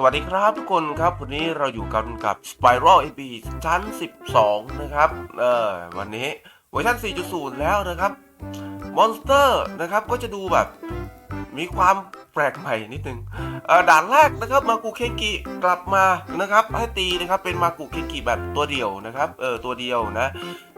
สวัสดีครับทุกคนครับ วันนี้เราอยู่กันกับ Spiral AP ชั้น 12 นะครับ เออวันนี้เวอร์ชัน4.0 แล้วนะครับ มอนสเตอร์นะครับก็จะดูแบบ มีความแปลกใหม่นิดนึงด่านแรกนะครับมากุเคกิกลับมานะครับให้ตีนะครับเป็นมากุเคกิแบบตัวเดียวนะครับเออตัวเดียวนะ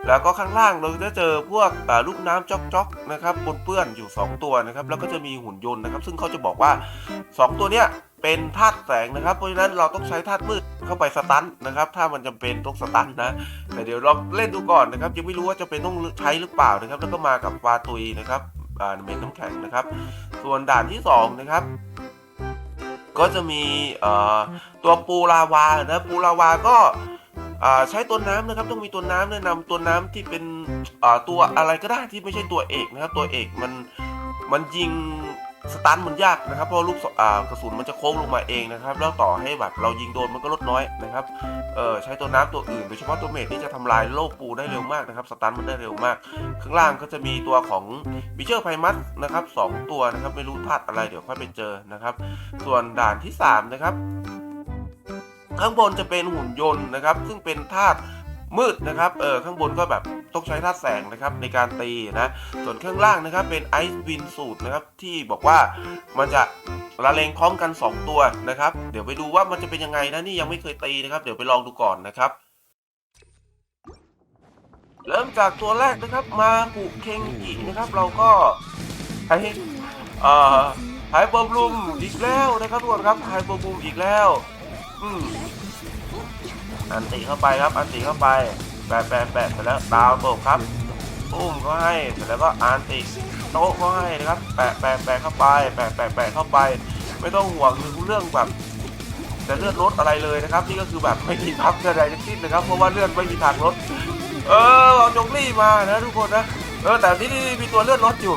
แล้วก็ข้างล่างเราจะเจอพวกลูกน้ำจ๊อกๆนะครับปนเปื้อนอยู่ 2 ตัวนะครับแล้วก็จะมีหุ่นยนต์นะครับ ซึ่งเขาจะบอกว่า 2 ตัวเนี้ยเป็นธาตุแสงนะครับ เพราะฉะนั้นเราต้องใช้ธาตุมืดเข้าไปสตันนะครับ ถ้ามันจำเป็นต้องสตันนะแต่เดี๋ยวเราเล่นดูก่อนนะครับยังไม่รู้ว่าจะเป็นต้องใช้หรือเปล่านะครับ แล้วก็มากับวาตุยนะครับ การเมนน้ำแข็งนะครับ ส่วนด่านที่สองนะครับก็จะมีตัวปูลาวานะปูลาวาก็ใช้ตัวน้ำนะครับ ต้องมีตัวน้ำแนะนำตัวน้ำที่เป็นตัวอะไรก็ได้ที่ไม่ใช่ตัวเอกนะครับ ตัวเอกมันมันยิง สตันมันยากนะครับเพราะลูกกระสุนมันจะโค้งลงมาเองนะครับ แล้วต่อให้แบบเรายิงโดนมันก็ลดน้อยนะครับเออใช้ตัวน้ำตัวอื่นโดยเฉพาะตัวเมทที่จะทำลายโลกปูได้เร็วมากนะครับสตันมันได้เร็วมาก ข้างล่างก็จะมีตัวของบิเชอร์ไพมัสนะครับสองตัวนะครับไม่รู้ธาตุอะไรเดี๋ยวค่อยไปเจอนะครับ ส่วนด่านที่ 3 นะครับ ข้างบนจะเป็นหุ่นยนต์นะครับ ซึ่งเป็นธาตุ มืดนะครับเออข้างบนก็แบบต้องใช้ธาตุแสงนะครับในการตีนะส่วนข้างล่างนะครับเป็นไอซ์วินสูตรนะครับที่บอกว่ามันจะละเลงพร้อมกัน 2 ตัวนะครับ เดี๋ยวไปดูว่ามันจะเป็นยังไงนะนี่ยังไม่เคยตีนะครับ เดี๋ยวไปลองดูก่อนนะครับเริ่มจากตัวแรกนะครับมาปุเคงกินะครับ เราก็ให้เอ่อไฮเปอร์บลูมอีกแล้วนะครับทุกคนครับไฮเปอร์บลูมอีกแล้ว อืม อันติเข้าไปครับ อันติเข้าไปแปะแปะแปะเสร็จแล้วดาวโตกครับปุ้มก็ให้เสร็จแล้วก็อันติโต๊ะก็ให้นะครับ แปะแปะแปะเข้าไป แปะแปะแปะเข้าไป ไม่ต้องห่วงเรื่องแบบจะเลือดลดอะไรเลยนะครับ นี่ก็คือแบบไม่มีทับใดๆทั้งสิ้นนะครับ เพราะว่าเลือดไม่มีทางลดเออเอาจงรี่มานะทุกคนนะเออแต่นี่นี่มีตัวเลือดลดอยู่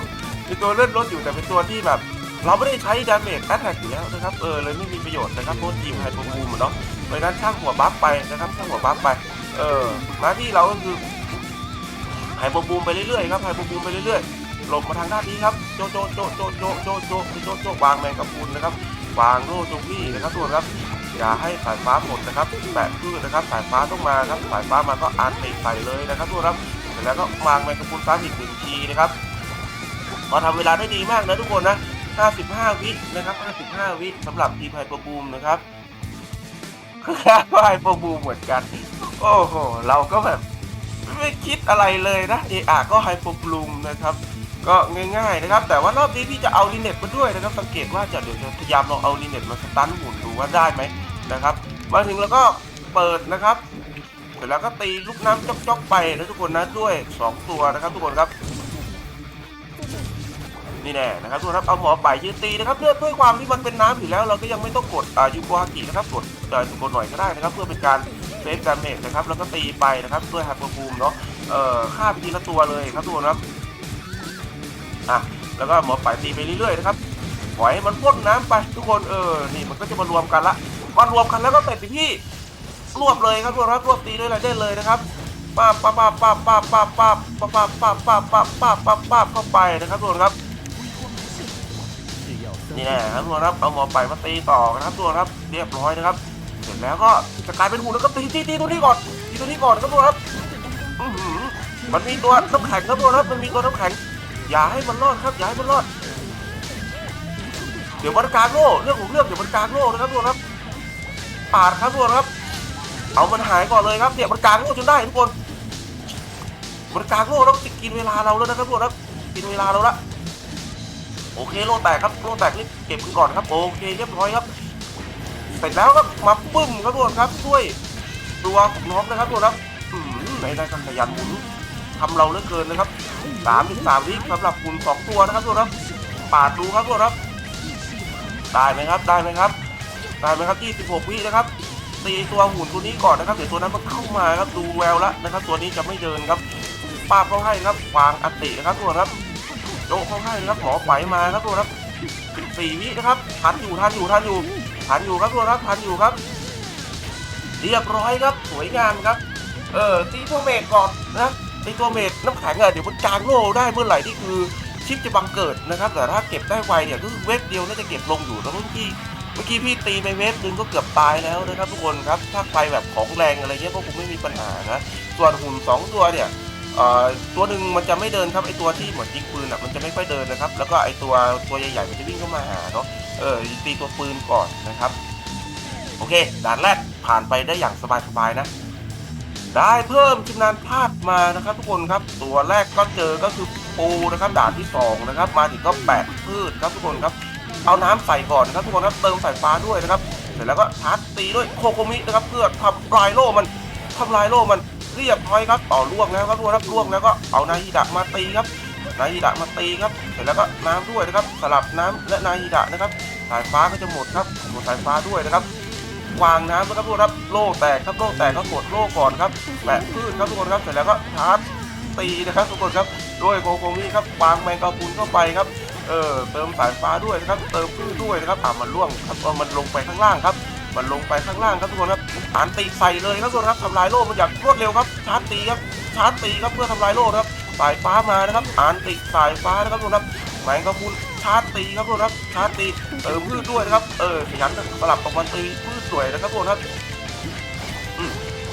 มีตัวเลือดลดอยู่แต่เป็นตัวที่แบบ เราไม่ได้ใช้ดาเมจแอตแทกอยู่แล้วนะครับเออเลยไม่มีประโยชน์นะครับเพราะทีมไฮเปอร์บูมอะเนาะ เพราะฉะนั้นช่างหัวบัฟไปนะครับช่างหัวบัฟไป เออหน้าที่เราก็คือไฮเปอร์บูมไปเรื่อยๆครับไฮเปอร์บูมไปเรื่อยๆหลบมาทางด้านนี้ครับโจโจโจโจโจโจโจโจโจวางแมงกะพรุนนะครับวางโล่จงรี่นะครับทุกคนครับอย่าให้สายฟ้าหมดนะครับแปะพืชนะครับสายฟ้าต้องมาครับสายฟ้ามาก็อันติใส่เลยนะครับทุกคนครับเสร็จแล้วก็วางแมงกะพรุนฟ้าอีกหนึ่งทีนะครับก็ทำเวลาได้ดีมากนะทุกคนนะ 55 วินะครับ 55 วิสำหรับทีมไฮเปอร์บูมนะครับ ก็ไฮเปอร์บูเหมือนกัน โอ้โห เราก็แบบไม่คิดอะไรเลยนะเออะก็ไฮเปอร์บูมนะครับ ก็ง่ายๆนะครับ แต่ว่ารอบนี้พี่จะเอาลิเน็ตมาด้วยนะครับ สังเกตว่าจะเดี๋ยวจะพยายามลองเอาลิเน็ตมาสตันหุ่นดูว่าได้ไหมนะครับ มาถึงแล้วก็เปิดนะครับ เสร็จแล้วก็ตีลูกน้ำจ๊อกๆไปนะทุกคนนะด้วย 2 ตัวนะครับ ทุกคนครับ นี่แน่นะครับทุกคนครับเอาหมอไปยืนตีนะครับเลือดด้วยความที่มันเป็นน้ำอยู่แล้วเราก็ยังไม่ต้องกดอ่ายูโกฮากินะครับกดเอ่อกดหน่อยก็ได้นะครับ เพื่อเป็นการเซฟดาเมจนะครับแล้วก็ตีไปนะครับด้วยไฮเปอร์บูมเนาะเอ่อฆ่าไปทีละตัวเลยครับทุกคนครับอะแล้วก็หมอไปตีไปเรื่อยๆนะครับปล่อยให้มันพ่นน้ำไปทุกคนเออนี่มันก็จะมารวมกันละมารวมกันแล้วก็เสร็จสิพี่รวบเลยครับทุกคนครับรวบตีด้วยอะไรได้เลยนะครับป้าป้าป้าป้าป้าป้าป้าป้าป้าป้าป้าป้าป้าป้าเข้าไปนะครับทุกคนครับ นี่แน่ครับทุกคนครับเอาหมอไปมาตีต่อนะครับทุกคนครับเรียบร้อยนะครับ เสร็จแล้วก็จะกลายเป็นหุ่นแล้วก็ตีตีตีตัวนี้ก่อนตีตัวนี้ก่อนครับทุกคนครับมันมีตัวน้ำแข็งครับทุกคนครับมันมีตัวน้ำแข็งอย่าให้มันรอดครับอย่าให้มันรอด เดี๋ยวมันกลางโล่เรื่องของเรื่องเดี๋ยวมันกลางโล่นะครับทุกคนครับปาดครับทุกคนครับ เอามันหายก่อนเลยครับเนี่ยมันกลางโล่จนได้ทุกคนมันกลางโล่แล้วกินเวลาเราแล้วนะครับทุกคนครับกินเวลาเราละ โอเคโลแตกครับโลแตกรีบเก็บกันก่อนครับโอเคเรียบร้อยครับเสร็จแล้วก็มาปึ้มครับทุกคนครับด้วยตัวของน้องนะครับทุกคนครับอืมในได้กันขยันหมุนทำเราเลือเกินนะครับสามถึงสามวิสำหรับคุณสองตัวนะครับทุกคนครับปาดดูครับทุกคนครับได้ไหมครับได้ไหมครับได้ไหมครับยี่สิบหกวินะครับตีตัวหุ่นตัวนี้ก่อนนะครับเดี๋ยวตัวนั้นมันเข้ามาครับดูแววละนะครับ ตัวนี้จะไม่เดินครับป้าบเขาให้ครับวางอัตตินะครับทุกคนครับ โจ๊กเขาให้นะครับหมอไฟมาครับทุกคนครับสี่วินะครับทันอยู่ทันอยู่ทันอยู่ทันอยู่ครับทุกคนครับทันอยู่ครับ เรียบร้อยครับสวยงามครับ เออตีตัวเมดก่อนนะตีตัวเมดน้ำแข็งอะเดี๋ยวมันกลางโลได้เมื่อไหร่ที่คือชิปจะบังเกิดนะครับ แต่ถ้าเก็บได้ไวเนี่ยก็คือเวฟเดียวน่าจะเก็บลงอยู่แล้วรุ่นที่เมื่อกี้พี่ตีไปเวฟนึงก็เกือบตายแล้วนะครับทุกคนครับถ้าไฟแบบของแรงอะไรเงี้ยก็คงไม่มีปัญหานะส่วนหุ่นสองตัวเนี่ย ตัวหนึ่งมันจะไม่เดินครับไอตัวที่เหมือนยิงปืนอะมันจะไม่ค่อยเดินนะครับ แล้วก็ไอตัวตัวใหญ่ๆมันจะวิ่งเข้ามาหาเนาะเออตีตัวปืนก่อนนะครับ โอเคด่านแรกผ่านไปได้อย่างสบายๆนะ ได้เพิ่มชำนาญธาตุมานะครับทุกคนครับตัวแรกก็เจอก็คือปูนะครับด่านที่สองนะครับมาถึงก็แปะพืชครับทุกคนครับเอาน้ำใส่ก่อนนะครับทุกคนครับเติมสายฟ้าด้วยนะครับ เสร็จแล้วก็ชาร์จตีด้วยโคโคมินะครับเพื่อทำลายโล่มันทำลายโล่มัน เรียบร้อยครับต่อล่วงแล้วครับทุกคนครับล่วงแล้วก็เอานาฮิดะมาตีครับนาฮิดะมาตีครับ เสร็จแล้วก็น้ำด้วยนะครับสลับน้ำและนาฮิดะนะครับ สายฟ้าก็จะหมดครับหมดสายฟ้าด้วยนะครับวางน้ำนะครับทุกคนครับโล่แตกครับโล่แตกก็กดโล่ก่อนครับแปะพืชครับทุกคนครับเสร็จแล้วก็ชาร์จตีนะครับทุกคนครับด้วยโกโกมิครับวางแมงกะพรุนเข้าไปครับเออเติมสายฟ้าด้วยนะครับเติมพืชด้วยนะครับอ่ามันร่วงครับเออมันลงไปข้างล่างครับ มันลงไปข้างล่างครับทุกคนครับอ่านตีใส่เลยครับทุกคนครับทำลายโล่มันอย่างรวดเร็วครับชาร์จตีครับชาร์จตีครับเพื่อทำลายโล่ครับสายฟ้ามานะครับอ่านติสายฟ้านะครับทุกคนครับแมงกะพุนชาร์จตีครับทุกคนครับชาร์จตีเติมพืชด้วยนะครับเออขยันสลับกับมันตีพืชสวยนะครับทุกคนครับ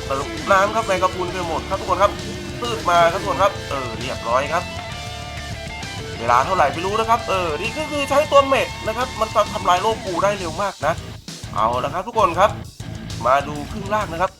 เติมน้ำครับแมงกะพุนไปหมดครับทุกคนครับพืชมาครับทุกคนครับ เออเรียบร้อยครับเวลาเท่าไหร่ไม่รู้นะครับ เออ นี่ก็คือใช้ตัวเม็ดนะครับ มันจะทำลายโลกปูได้เร็วมากนะ เอาละครับทุกคนครับ มาดูครึ่งล่างนะครับ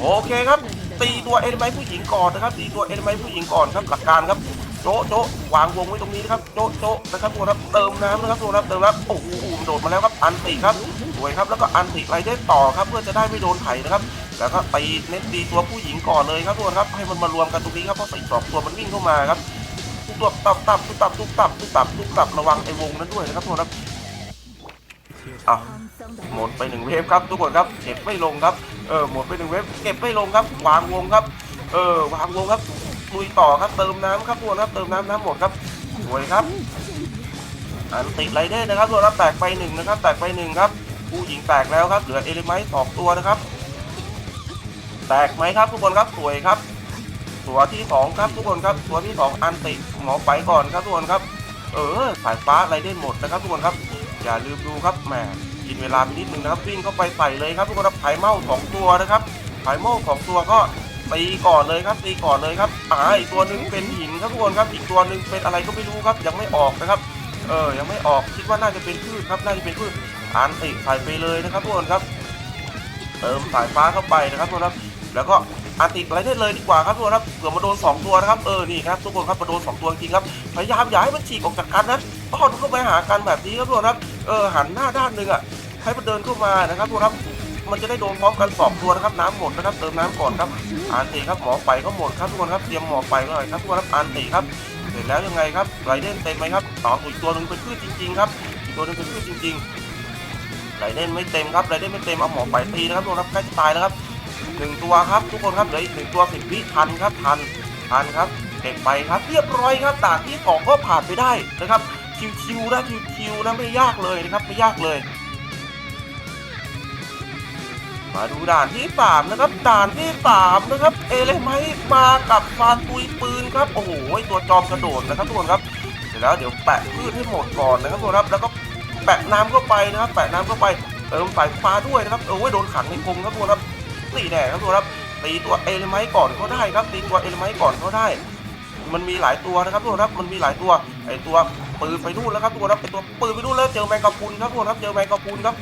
โอเคครับ ตีตัวเอ็นไมผู้หญิงก่อนนะครับ ตีตัวเอ็นไมผู้หญิงก่อนครับหลักการครับโจะโจะวางวงไว้ตรงนี้นะครับโจะโจะนะครับทุกคนครับเติมน้ำนะครับทุกคนครับเติมน้ำโอ้โหมันโดดมาแล้วครับอันติครับสวยครับแล้วก็อันติไรได้ต่อครับเพื่อจะได้ไม่โดนไถนะครับแล้วก็ตีเน้นตีตัวผู้หญิงก่อนเลยครับทุกคนครับให้มันมารวมกันตรงนี้ครับเพราะสี่สองตัวมันวิ่งเข้ามาครับทุกตับตับตับทุกตับทุกตับทุกตับทุกตับระวังไอ้วงนั้นด้วยนะครับทุกคนครับ อะหมดไปหนึ่งเวฟครับทุกคนครับเก็บไม่ลงครับเออหมดไปหนึ่งเวฟเก็บไม่ลงครับวางวงครับ เออวางวงครับลุยต่อครับเติมน้ำครับทุกคนครับเติมน้ำน้ำหมดครับสวยครับอันติดไรเดอร์นะครับทุกคนครับแตกไปหนึ่งนะครับแตกไปหนึ่งครับผู้หญิงแตกแล้วครับเหลือเอลิไมท์สองตัวนะครับ แตกไหมครับทุกคนครับสวยครับตัวที่สองครับทุกคนครับตัวที่สองอันติหมอไปก่อนครับทุกคนครับ เออสายฟ้าไรเด่นหมดนะครับทุกคนครับ อย่าลืมดูครับแหมกินเวลาไปนิดนึงนะครับวิ่งเข้าไปใส่เลยครับทุกคนครับไผ่เมาสองตัวนะครับไผ่เมาสองตัวก็ตีก่อนเลยครับตีก่อนเลยครับอ่าอีกตัวหนึ่งเป็นหินครับทุกคนครับอีกตัวหนึ่งเป็นอะไรก็ไม่รู้ครับยังไม่ออกนะครับเออยังไม่ออกคิดว่าน่าจะเป็นพืชครับน่าจะเป็นพืชอันติใส่ไปเลยนะครับทุกคนครับเติมสายฟ้าเข้าไปนะครับทุกคนครับแล้วก็ อันติอะไรได้เลยดีกว่าครับทุกคนครับเผื่อมาโดน 2 ตัวนะครับเออนี่ครับทุกคนครับมาโดน 2 ตัวจริงครับพยายามอย่าให้มันฉีกออกจากกันนะต้อนเข้าไปหากันแบบนี้ครับทุกคนครับเออหันหน้าด้านหนึ่งอะให้มันเดินเข้ามานะครับทุกคนครับมันจะได้โดนพร้อมกันสองตัวนะครับน้ำหมดนะครับเติมน้ำก่อนครับอันติครับหมอไปก็หมดครับทุกคนครับเตรียมหมอไปหน่อยครับทุกคนครับอันติครับเสร็จแล้วยังไงครับไรเดนเต็มไหมครับต่ออีกตัวหนึ่งเป็นพืชจริงๆครับอีกตัวหนึงเป็นพืชจริงๆไรเดนไม่เต็มครับไรเดนไม่เต็มเอาหมอไปตีนะครับทุกคนครับใกล้จะตายแล้วครับ หนึ่งตัวครับทุกคนครับเหลืออีกหนึ่งตัวสิบวิทันครับทันทันครับเก็บไปครับเรียบร้อยครับด่านที่สองก็ผ่านไปได้นะครับชิวๆนะชิวๆนะไม่ยากเลยนะครับไม่ยากเลย มาดูด่านที่สามนะครับด่านที่สามนะครับเอเลไมมากับฟาตุยปืนครับโอ้โหตัวจอมกระโดดนะครับทุกคนครับเสร็จแล้วเดี๋ยวแปะพืชให้หมดก่อนนะครับทุกคนครับแล้วก็แปะน้ำเข้าไปนะครับแปะน้ำเข้าไปเติมสายฟ้าด้วยนะครับเออโดนขังในกรงครับทุกคนครับ ตีแน่ครับทุกคนครับตีตัวเอลิไมก่อนเขาได้ครับตีตัวเอลิไมก่อนเขาได้ มันมีหลายตัวนะครับทุกคนครับมันมีหลายตัวไอตัวปืนไปนู่นแล้วครับทุกคนครับไอตัวปืนไปนู่นแล้วเจอแมงกะพรุนครับทุกคนครับเจอแมงกะพรุนครับ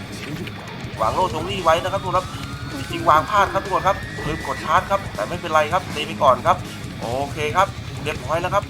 วางโล่ตรงนี้ไว้นะครับทุกคนครับจริงวางพลาดครับทุกคนครับลืมกดชาร์จครับแต่ไม่เป็นไรครับตีไปก่อนครับ โอเคครับเรียบร้อยแล้วครับ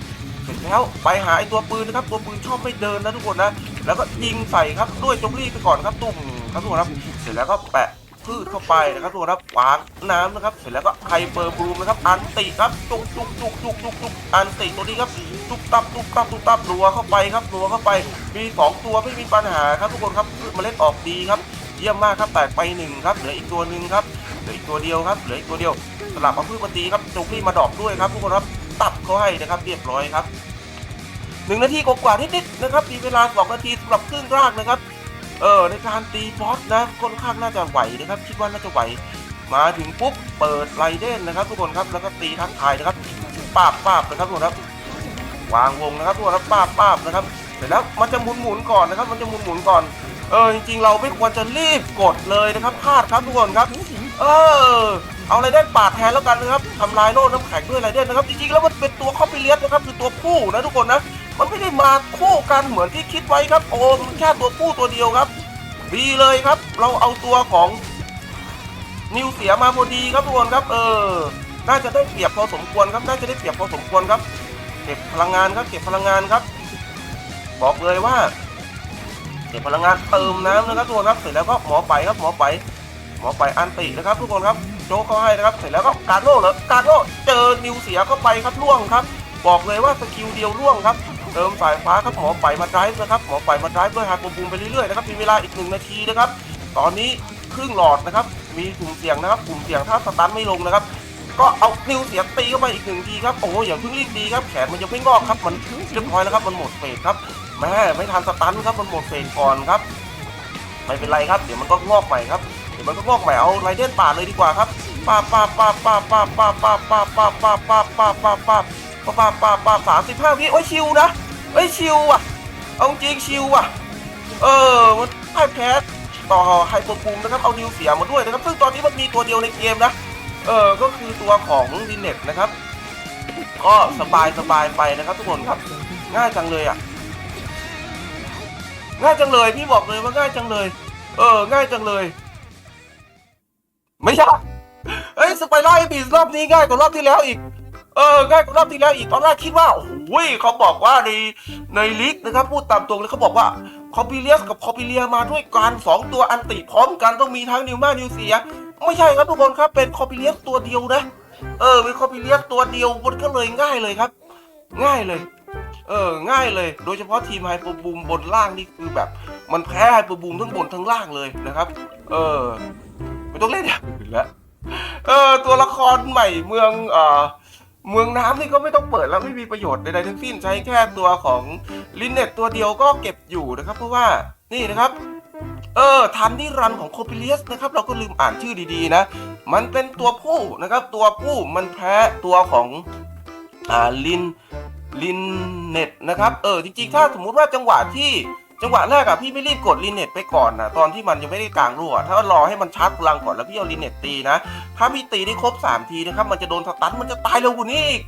เสร็จแล้วไปหาไอตัวปืนนะครับตัวปืนชอบไม่เดินนะทุกคนนะแล้วก็ยิงใส่ครับด้วยจงรีไปก่อนครับตุ่มครับทุกคนครับเสร็จแล้วก็แปะ พืชเข้าไปนะครับทุกคนครับวางน้ำนะครับ เสร็จแล้วก็ไฮเปอร์บลูมนะครับ อันติครับจุกจุกจุกจุกจุกจุกอันติตัวนี้ครับจุกตับจุกตับจุกตับรัวเข้าไปครับรัวเข้าไป มีสองตัวไม่มีปัญหาครับทุกคนครับเมล็ดออกดีครับ เยี่ยมมากครับแตกไปหนึ่งครับเหลืออีกตัวหนึ่งครับเหลืออีกตัวเดียวครับเหลืออีกตัวเดียวสลับเอาพืชมาตีครับจงรีบมาดอกด้วยครับทุกคนครับตับเขาให้นะครับเรียบร้อยครับหนึ่งนาทีกว่าๆนิดๆนะครับมีเวลาสองนาทีสำหรับครึ่งแรกนะครับ เออในการตีบอสนะค่อนข้างน่าจะไหวนะครับคิดว่าน่าจะไหวมาถึงปุ๊บเปิดไรเดนนะครับ ทุกคนครับแล้วก็ตีทักทายนะครับป้าบป้าบนะครับทุกคนครับวางวงนะครับทุกคนครับป้าบป้าบนะครับเสร็จแล้วมันจะหมุนหมุนก่อนนะครับ มันจะหมุนหมุนก่อนเออจริงๆเราไม่ควรจะรีบกดเลยนะครับพลาดครับทุกคนครับ เออเอาไรเดนปาดแทนแล้วกันนะครับทำลายโล่น้ำแข็งด้วยไรเดนนะครับจริงๆแล้วมันเป็นตัวคอปปี้เลียสนะครับคือตัวผู้นะทุกคนนะ ไม่ได้มาคู่กันเหมือนที่คิดไว้ครับ โอ้มันแค่ตัวผู้ตัวเดียวครับ ดีเลยครับ เราเอาตัวของนิวเสียมาพอดีครับทุกคนครับ เออ น่าจะได้เปรียบพอสมควรครับ น่าจะได้เปรียบพอสมควรครับ เก็บพลังงานครับ เก็บพลังงานครับ บอกเลยว่า เก็บพลังงานเติมน้ำนะครับทุกคนครับ เสร็จแล้วก็หมอไปครับ หมอไปหมอไปอันตินะครับ ทุกคนครับ โจเขาให้นะครับ เสร็จแล้วก็การโล่เหรอการโล่เจอนิวเสียเข้าไปครับล่วงครับ บอกเลยว่าสกิลเดียวล่วงครับ เติมสายฟ้าครับหมอไปมาไดรฟ์นะครับหมอไปมาไดรฟ์ด้วยฮาร์ดบูมไปเรื่อยๆนะครับมีเวลาอีกหนึ่งนาทีนะครับตอนนี้ครึ่งหลอดนะครับมีกลุ่มเสี่ยงนะครับกลุ่มเสี่ยงถ้าสตันไม่ลงนะครับก็เอานิวเสียตีเข้าไปอีกหนึ่งทีครับโอ้โหอย่าเพิ่งรีบดีครับแขนมันยังไม่งอกครับมันเรียบร้อยแล้วครับมันหมดเฟสครับแม่ไม่ทันสตันครับมันหมดเฟสก่อนครับไม่เป็นไรครับเดี๋ยวมันก็งอกใหม่ครับเดี๋ยวมันก็งอกใหม่เอาไรเดนป่าเลยดีกว่าครับป้าป้าป้าป้าป้าป้าป้าป้าป้าป้าป้าป้าป้าป้าป้าป้าป้าป้าสามสิบห้าวิโอ้ยชิวนะ เอ้ยชิวอะ เอาจริงชิวอะ เออ มันพ่ายแพ้ต่อไฮโปรปูมนะครับ เอานิวเสียมาด้วยนะครับ ซึ่งตอนนี้มันมีตัวเดียวในเกมนะ เออ ก็คือตัวของดินเน็ตนะครับ ก็สบายสบายไปนะครับทุกคนครับ ง่ายจังเลยอะ ง่ายจังเลยพี่บอกเลยว่าง่ายจังเลย เออ ง่ายจังเลย ไม่ใช่เอ้ยสไปไลท์บีสรอบนี้ง่ายกว่ารอบที่แล้วอีก เออง่ายกว่ารอบที่แล้วอีกตอนแรกคิดว่าโอ้โหเขาบอกว่าในในลิกนะครับพูดตามตรงเลยเขาบอกว่าคอปิเลียสกับคอปิเลียมาด้วยกันสองตัวอันติพร้อมกันต้องมีทั้งนิวมานิวเสีย ไม่ใช่ครับทุกคนครับเป็นคอปิเลียสตัวเดียวนะเออเป็นคอปิเลียสตัวเดียวมันก็เลยง่ายเลยครับ ง่ายเลยเออง่ายเลย โดยเฉพาะทีมไฮเปอร์บูมบนล่างนี่คือแบบ มันแพ้ไฮเปอร์บูมทั้งบนทั้งล่างเลยนะครับ เออไม่ต้องเล่นอย่างอื่นแล้วเออตัวละครใหม่เมืองเอ่อ เมืองน้ำนี่ก็ไม่ต้องเปิดแล้วไม่มีประโยชน์ใดๆทั้งสิ้นใช้แค่ตัวของลินเน็ตตัวเดียวก็เก็บอยู่นะครับ เพราะว่านี่นะครับ เออทันที่รันของโคปิเลียสนะครับ เราก็ลืมอ่านชื่อดีๆนะ มันเป็นตัวผู้นะครับ ตัวผู้มันแพ้ตัวของอ่าลินลินเน็ตนะครับ เออจริงๆ ถ้าสมมุติว่าจังหวะที่ จังหวะแรกอะพี่ไม่รีบกดลินเน็ตไปก่อนนะตอนที่มันยังไม่ได้กลางรั่วถ้ารอให้มันชาร์จพลังก่อนแล้วพี่เอาลินเน็ตตีนะ ถ้าพี่ตีได้ครบ 3 ทีนะครับมันจะโดนสตันมันจะตายเร็วกว่านี้อีก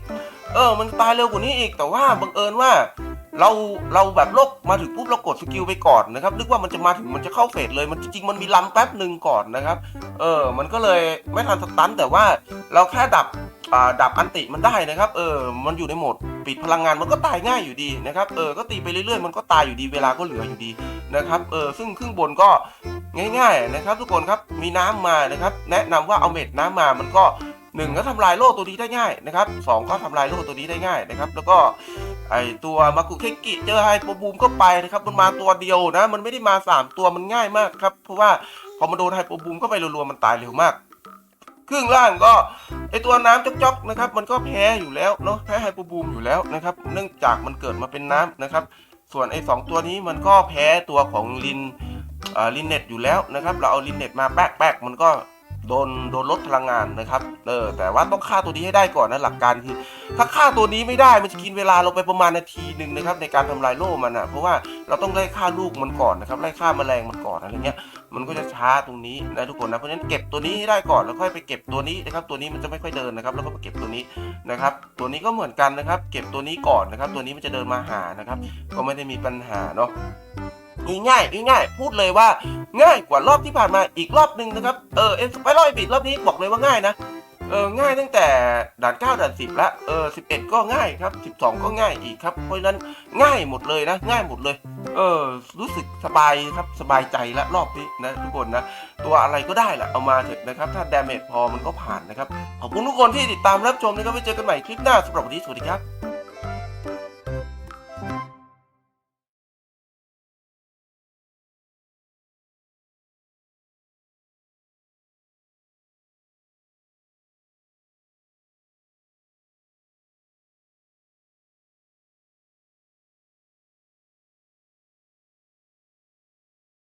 เออมันตายเร็วกว่านี้อีกแต่ว่าบังเอิญว่า เราเราแบบโลกมาถึงปุ๊บเรากดสกิลไปก่อนนะครับนึกว่ามันจะมาถึงมันจะเข้าเฟสเลย มันจริงๆมันมีลำแป๊บหนึ่งก่อนนะครับเออมันก็เลยไม่ทันสตันแต่ว่าเราแค่ดับอ่าดับอันติมันได้นะครับเออมันอยู่ในโหมดปิดพลังงานมันก็ตายง่ายอยู่ดีนะครับเออก็ตีไปเรื่อยๆ มันก็ตายอยู่ดีเวลาก็เหลืออยู่ดีนะครับเออซึ่งครึ่งบนก็ง่ายๆนะครับทุกคนครับมีน้ำมานะครับแนะนำว่าเอาเม็ดน้ำมามันก็หนึ่งก็ทำลายโล่ตัวนี้ได้ง่ายนะครับสองก็ทำลายโล่ตัวนี้ได้ง่ายนะครับ แล้วก็ ไอตัวมากุเคกิเจอไฮโปบูมก็ไปนะครับมันมาตัวเดียวนะ มันไม่ได้มาสามตัวมันง่ายมากครับ เพราะว่าพอมาโดนไฮโปบูมเข้าไปรัวๆมันตายเร็วมากครึ่งล่างก็ไอตัวน้ำจ๊อกๆนะครับ มันก็แพ้อยู่แล้วเนาะแพ้ไฮโปบูมอยู่แล้วนะครับ เนื่องจากมันเกิดมาเป็นน้ำนะครับ ส่วนไอสองตัวนี้มันก็แพ้ตัวของลินอ่าลินเน็ตอยู่แล้วนะครับ เราเอาลินเน็ตมาแป๊กแป๊กๆมันก็ โดนโดนลดพลังงานนะครับ เออ แต่ว่าต้องฆ่าตัวนี้ให้ได้ก่อนนะหลักการคือ ถ้าฆ่าตัวนี้ไม่ได้มันจะกินเวลาเราไปประมาณนาทีหนึ่งนะครับ ในการทำลายโล่มันอะ เพราะว่าเราต้องไล่ฆ่าลูกมันก่อนนะครับไล่ฆ่าแมลงมันก่อนอะไรเงี้ย มันก็จะช้าตรงนี้นะทุกคนนะเพราะฉะนั้นเก็บตัวนี้ให้ได้ก่อนแล้วค่อยไปเก็บตัวนี้นะครับ ตัวนี้มันจะไม่ค่อยเดินนะครับ แล้วก็มาเก็บตัวนี้นะครับ ตัวนี้ก็เหมือนกันนะครับ เก็บตัวนี้ก่อนนะครับ ตัวนี้มันจะเดินมาหานะครับ ก็ไม่ได้มีปัญหาเนาะ ง่ายๆง่ายๆพูดเลยว่าง่ายกว่ารอบที่ผ่านมาอีกรอบหนึ่งนะครับเออเอ็นสไปรอยบิดรอบนี้บอกเลยว่าง่ายนะเออง่ายตั้งแต่ด่าน 9 ด่าน 10 ละเออ11 ก็ง่ายครับ 12 ก็ง่ายอีกครับ เพราะฉะนั้นง่ายหมดเลยนะ ง่ายหมดเลย เออรู้สึกสบายครับสบายใจละรอบนี้นะทุกคนนะ ตัวอะไรก็ได้แหละเอามาเถอะนะครับ ถ้าดาเมจพอมันก็ผ่านนะครับ ขอบคุณทุกคนที่ติดตามรับชมนะครับไว้เจอกันใหม่คลิปหน้าสำหรับวันนี้สวัสดีครับ